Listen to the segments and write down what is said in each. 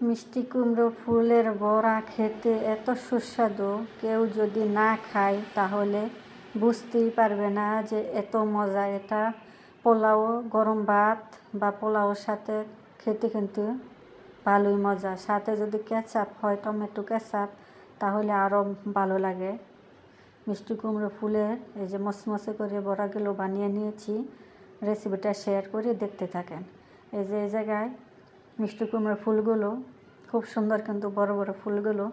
মিষ্টি কুমড়ো ফুলের বড়া খেতে এত সুস্বাদু, কেউ যদি না খায় তাহলে বুঝতেই পারবে না যে এত মজা। এটা পোলাও, গরম ভাত বা পোলাওর সাথে খেতে কিন্তু ভালোই মজা। সাথে যদি কেচাপ হয়, টমেটো কেচাপ, তাহলে আরও ভালো লাগে। মিষ্টি কুমড়ো ফুলের এই যে মসমসে করে বড়াগুলো বানিয়ে নিয়েছি রেসিপিটা শেয়ার করে দেখতে থাকেন। এই যে এই জায়গায় মিষ্টি কুমড়োর ফুলগুলো, খুব সুন্দর কিন্তু বড় বড় ফুলগুলো।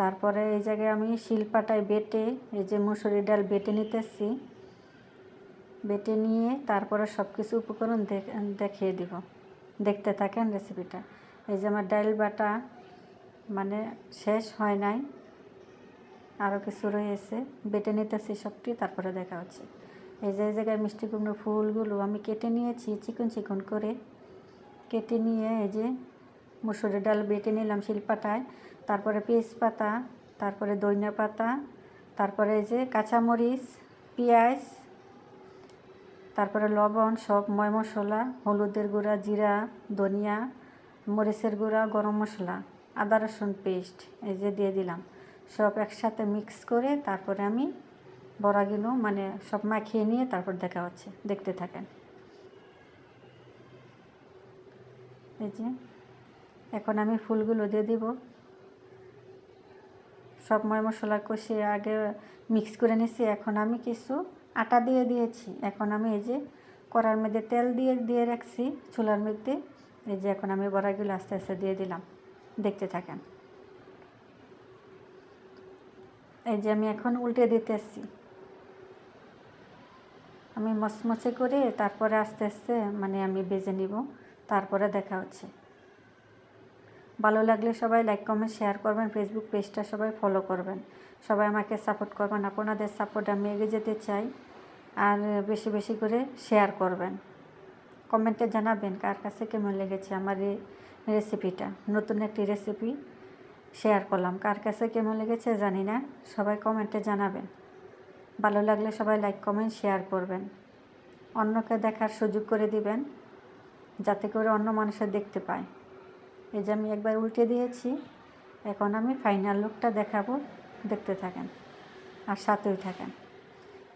তারপরে এই জায়গায় আমি শিলপাটায় বেটে, এই যে মুসুরি ডাল বেটে নিতেছি। বেটে নিয়ে তারপরে সব কিছু উপকরণ দেখিয়ে দিব। দেখতে থাকেন রেসিপিটা এই যে আমার ডাল বাটা মানে শেষ হয় নাই। আরও কিছু রয়েছে। বেটে নিতেছি সবটি, তারপরে দেখা হচ্ছে। এই যে, এই জায়গায় মিষ্টি কুমড়ো ফুলগুলো আমি কেটে নিয়েছি, চিকন চিকন করে। কেটে নিয়ে এই যে মুসুরি ডাল বেটে নিলাম শিলপাতায় তারপরে পাতা তারপরে দইনা পাতা, তারপরে এই যে কাঁচামরিচ, পেঁয়াজ, তারপরে লবণ, সব ময় মশলা, হলুদের গুঁড়া, জিরা, ধনিয়া, মরিচের গুঁড়া, গরম মশলা, আদা রসুন পেস্ট এই যে দিয়ে দিলাম। সব একসাথে মিক্স করে তারপরে আমি বড়াগুলো মানে সব মাখিয়ে নিয়ে তারপর দেখা হচ্ছে। দেখতে থাকেন। এই যে, এখন আমি ফুলগুলো দিয়ে দিব। সব ময় মশলা কষিয়ে আগে মিক্স করে নিছি। এখন আমি কিছু আটা দিয়ে দিয়েছি। এখন আমি এই যে কড়ার মধ্যে তেল দিয়ে দিয়ে রাখছি চুলার মধ্যে। এই যে এখন আমি বড়াগুলো আস্তে আস্তে দিয়ে দিলাম। দেখতে থাকেন। এই যে আমি এখন উল্টে দিতে দিতেছি। আমি মচমচে করে তারপরে আস্তে আস্তে মানে আমি বেজে নিব। তারপরে দেখা হচ্ছে। ভালো লাগলে সবাই লাইক কমেন্ট শেয়ার করবেন। ফেসবুক পেজটা সবাই ফলো করবেন। সবাই আমাকে সাপোর্ট করবেন। আপনাদের সাপোর্ট আমি এগিয়ে যেতে চাই আর বেশি বেশি করে শেয়ার করবেন। কমেন্টে জানাবেন কার কাছে কেমন লেগেছে আমার এই রেসিপিটা নতুন একটি রেসিপি শেয়ার করলাম। কার কাছে কেমন লেগেছে জানি না। সবাই কমেন্টে জানাবেন। ভালো লাগলে সবাই লাইক কমেন্ট শেয়ার করবেন। অন্যকে দেখার সুযোগ করে দিবেন। যাতে করে অন্য মানুষের দেখতে পায়। এই যে আমি একবার উল্টে দিয়েছি, এখন আমি ফাইনাল লুকটা দেখাবো, দেখতে থাকেন আর সাথেই থাকেন।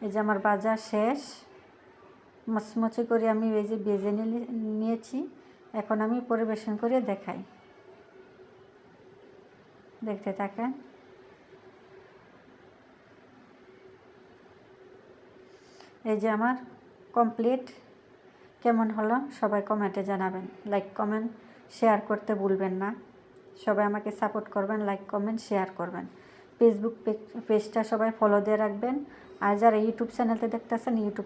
এই যে আমার বাজার শেষ, মচমচে করে আমি এই যে বেজে নিয়েছি, এখন আমি পরিবেশন করে দেখাই। দেখতে থাকেন। এই যে আমার কমপ্লিট কেমন হলো? সবাই কমেন্টে জানাবেন। লাইক কমেন্ট শেয়ার করতে ভুলবেন না। সবাই আমাকে সাপোর্ট করবেন লাইক কমেন্ট শেয়ার করবেন। ফেসবুক পেজটা সবাই ফলো দিয়ে রাখবেন। আর যারা ইউটিউব চ্যানেলতে দেখতেছেন ইউটিউব